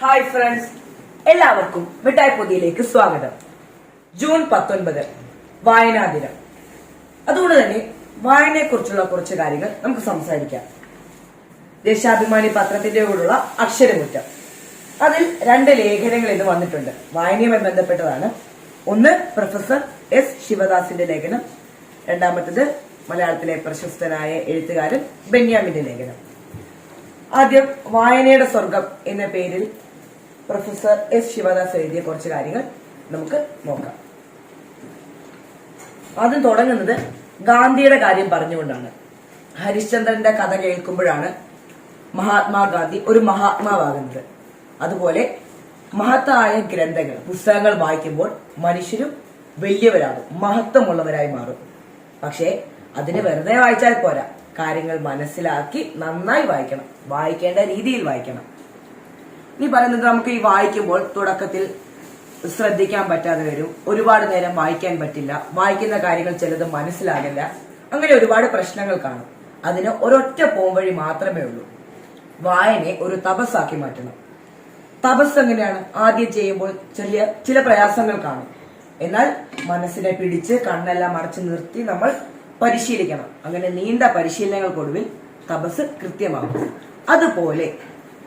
Hi friends എല്ലാവർക്കും മിഠായി പൊതിയിലേക്ക് സ്വാഗതം. ജൂൺ പത്തൊൻപത് വായനാ ദിനം. അതുകൊണ്ട് തന്നെ വായനയെക്കുറിച്ചുള്ള കുറച്ച് കാര്യങ്ങൾ നമുക്ക് സംസാരിക്കാം. ദേശാഭിമാനി പത്രത്തിന്റെ കൂടെയുള്ള അക്ഷരമുറ്റം. അതിൽ രണ്ട് ലേഖനങ്ങൾ ഇന്ന് വന്നിട്ടുണ്ട്. വായനയുമായി ബന്ധപ്പെട്ടതാണ്. ഒന്ന് പ്രൊഫസർ എസ് ശിവദാസിന്റെ ലേഖനം. രണ്ടാമത്തത് മലയാളത്തിലെ പ്രശസ്തനായ എഴുത്തുകാരൻ ബെന്യാമിന്റെ ലേഖനം. ആദ്യം വായനയുടെ സ്വർഗം എന്ന പേരിൽ പ്രൊഫസർ എസ് ശിവദാസ് എഴുതിയ കുറച്ച് കാര്യങ്ങൾ നമുക്ക് നോക്കാം. ആദ്യം തുടങ്ങുന്നത് ഗാന്ധിയുടെ കാര്യം പറഞ്ഞുകൊണ്ടാണ്. ഹരിശ്ചന്ദ്രന്റെ കഥ കേൾക്കുമ്പോഴാണ് മഹാത്മാഗാന്ധി ഒരു മഹാത്മാവാകുന്നത്. അതുപോലെ മഹത്തായ ഗ്രന്ഥങ്ങൾ പുസ്തകങ്ങൾ വായിക്കുമ്പോൾ മനുഷ്യരും വലിയവരാകും മഹത്വമുള്ളവരായി മാറും. പക്ഷേ അതിന് വെറുതെ വായിച്ചാൽ പോരാ. കാര്യങ്ങൾ മനസ്സിലാക്കി നന്നായി വായിക്കണം. വായിക്കേണ്ട രീതിയിൽ വായിക്കണം. നീ പറയുന്നത് നമുക്ക് ഈ വായിക്കുമ്പോൾ തുടക്കത്തിൽ ശ്രദ്ധിക്കാൻ പറ്റാതെ വരും. ഒരുപാട് നേരം വായിക്കാൻ പറ്റില്ല. വായിക്കുന്ന കാര്യങ്ങൾ ചിലത് മനസ്സിലാകില്ല. അങ്ങനെ ഒരുപാട് പ്രശ്നങ്ങൾ കാണും. അതിന് ഒരൊറ്റ പോംവഴി മാത്രമേ ഉള്ളൂ. വായനയെ ഒരു തപസ്സാക്കി മാറ്റണം. തപസ് എങ്ങനെയാണ്? ആദ്യം ചെയ്യുമ്പോൾ ചെറിയ ചില പ്രയാസങ്ങൾ കാണും. എന്നാൽ മനസ്സിനെ പിടിച്ച് കണ്ണെല്ലാം മറച്ചു നിർത്തി നമ്മൾ പരിശീലിക്കണം. അങ്ങനെ നീണ്ട പരിശീലനങ്ങൾക്കൊടുവിൽ തപസ് കൃത്യമാകും. അതുപോലെ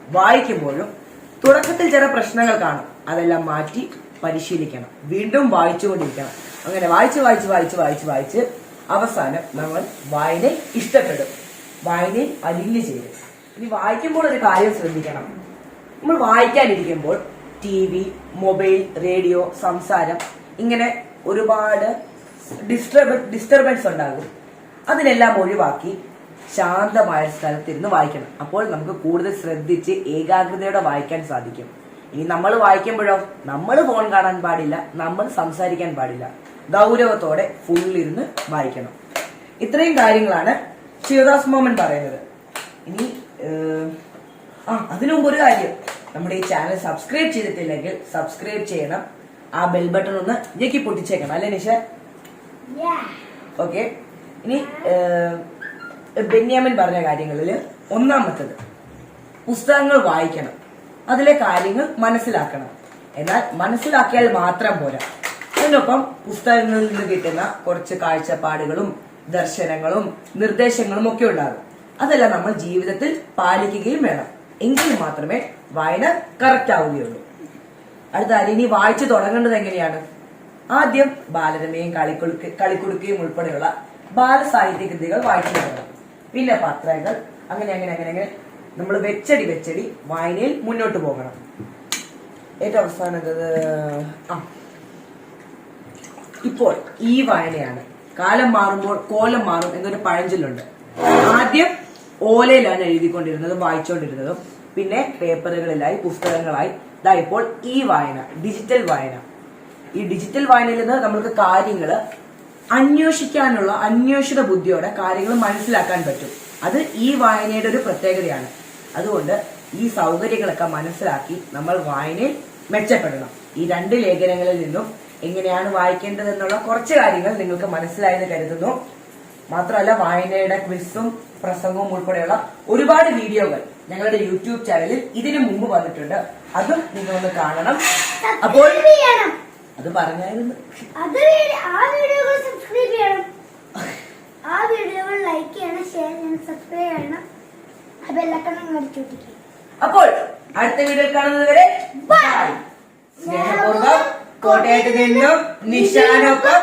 വായിക്കുമ്പോഴും തുടക്കത്തിൽ ചില പ്രശ്നങ്ങൾ കാണും. അതെല്ലാം മാറ്റി പരിശീലിക്കണം. വീണ്ടും വായിച്ചുകൊണ്ടിരിക്കണം. അങ്ങനെ വായിച്ച് വായിച്ച് വായിച്ച് വായിച്ച് വായിച്ച് അവസാനം നമ്മൾ വായന ഇഷ്ടപ്പെടും. വായനയെ അലിഞ്ഞു ചെയ്യും ഇനി വായിക്കുമ്പോൾ ഒരു കാര്യം ശ്രദ്ധിക്കണം. നമ്മൾ വായിക്കാനിരിക്കുമ്പോൾ ടി വി മൊബൈൽ റേഡിയോ സംസാരം ഇങ്ങനെ ഒരുപാട് ഡിസ്റ്റർബ ഡിസ്റ്റർബൻസ് ഉണ്ടാകും. അതിനെല്ലാം ഒഴിവാക്കി ശാന്തമായ സ്ഥലത്തിരുന്ന് വായിക്കണം. അപ്പോൾ നമുക്ക് കൂടുതൽ ശ്രദ്ധിച്ച് ഏകാഗ്രതയോടെ വായിക്കാൻ സാധിക്കും. ഇനി നമ്മൾ വായിക്കുമ്പോഴോ? നമ്മൾ ഫോൺ കാണാൻ പാടില്ല നമ്മൾ സംസാരിക്കാൻ പാടില്ല. ഗൗരവത്തോടെ ഫുള്ളിരുന്ന് വായിക്കണം. ഇത്രയും കാര്യങ്ങളാണ് ശിവദാസ് മോമൻ പറയുന്നത്. ഇനി ആ അതിനു മുമ്പ് ഒരു കാര്യം. നമ്മുടെ ഈ ചാനൽ സബ്സ്ക്രൈബ് ചെയ്തിട്ടില്ലെങ്കിൽ സബ്സ്ക്രൈബ് ചെയ്യണം. ആ ബെൽ ബട്ടൺ ഒന്ന് ഞെക്കി പൊട്ടിച്ചേക്കണം. അല്ലേ നിഷ? ഓക്കെ ഇനി ബെന്യാമിൻ പറഞ്ഞ കാര്യങ്ങളിൽ ഒന്നാമത്തത് പുസ്തകങ്ങൾ വായിക്കണം. അതിലെ കാര്യങ്ങൾ മനസ്സിലാക്കണം. എന്നാൽ മനസ്സിലാക്കിയാൽ മാത്രം പോരാ. അതിനൊപ്പം പുസ്തകങ്ങളിൽ നിന്ന് കിട്ടുന്ന കുറച്ച് കാഴ്ചപ്പാടുകളും ദർശനങ്ങളും നിർദ്ദേശങ്ങളും ഒക്കെ ഉണ്ടാകും. അതെല്ലാം നമ്മൾ ജീവിതത്തിൽ പാലിക്കുകയും വേണം. എങ്കിൽ മാത്രമേ വായന കറക്റ്റ് ആവുകയുള്ളൂ. അടുത്ത ഇനി വായിച്ചു തുടങ്ങേണ്ടത് എങ്ങനെയാണ്? ആദ്യം ബാലരമയും കളിക്കുടുക്ക കളിക്കുടുക്കയും ഉൾപ്പെടെയുള്ള ബാലസാഹിത്യ കൃതികൾ വായിച്ചു തുടങ്ങണം. പിന്നെ പത്രങ്ങൾ. അങ്ങനെ അങ്ങനെ അങ്ങനെ അങ്ങനെ. നമ്മൾ വെച്ചടി വെച്ചടി വായനയിൽ മുന്നോട്ട് പോകണം. ഏറ്റവും അവസാനത്തത് ആ. ഇപ്പോൾ ഈ വായനയാണ്. കാലം മാറുമ്പോൾ കോലം മാറും എന്നൊരു പഴഞ്ചൊല്ലുണ്ട്. ആദ്യം ഓലയിലാണ് എഴുതിക്കൊണ്ടിരുന്നതും വായിച്ചുകൊണ്ടിരുന്നതും. പിന്നെ പേപ്പറുകളിലായി പുസ്തകങ്ങളായി. ഇതായപ്പോൾ ഈ വായന ഡിജിറ്റൽ വായന. ഈ ഡിജിറ്റൽ വായനയിൽ നിന്ന് നമ്മൾക്ക് കാര്യങ്ങൾ അന്വേഷിക്കാനുള്ള അന്വേഷിത ബുദ്ധിയോടെ കാര്യങ്ങൾ മനസ്സിലാക്കാൻ പറ്റും. അത് ഈ വായനയുടെ ഒരു പ്രത്യേകതയാണ്. അതുകൊണ്ട് ഈ സൗകര്യങ്ങളൊക്കെ മനസ്സിലാക്കി നമ്മൾ വായനയിൽ മെച്ചപ്പെടണം. ഈ രണ്ട് ലേഖനങ്ങളിൽ നിന്നും എങ്ങനെയാണ് വായിക്കേണ്ടതെന്നുള്ള കുറച്ച് കാര്യങ്ങൾ നിങ്ങൾക്ക് മനസ്സിലായെന്ന് കരുതുന്നു. മാത്രമല്ല വായനയുടെ ക്വിസും പ്രസംഗവും ഉൾപ്പെടെയുള്ള ഒരുപാട് വീഡിയോകൾ ഞങ്ങളുടെ യൂട്യൂബ് ചാനലിൽ ഇതിനു മുമ്പ് വന്നിട്ടുണ്ട്. അതും നിങ്ങളൊന്ന് കാണണം. അപ്പോൾ അത് പറഞ്ഞായിരുന്നു. അത് ആ വീഡിയോകൾ സബ്സ്ക്രൈബ് ചെയ്യണം. ആ വീഡിയോകൾ ലൈക്ക് ചെയ്യണം ഷെയർ ചെയ്യണം സബ്സ്ക്രൈബ് ചെയ്യണം. ആ ബെല്ലക്കണം അടിച്ചോട്ടിക്കുക അപ്പോൾ അടുത്ത വീഡിയോ കാണുന്നത് വരെ ബൈ സ്നേഹപൂർവം കോട്ടയത്ത് നിന്നും നിഷാനൊപ്പം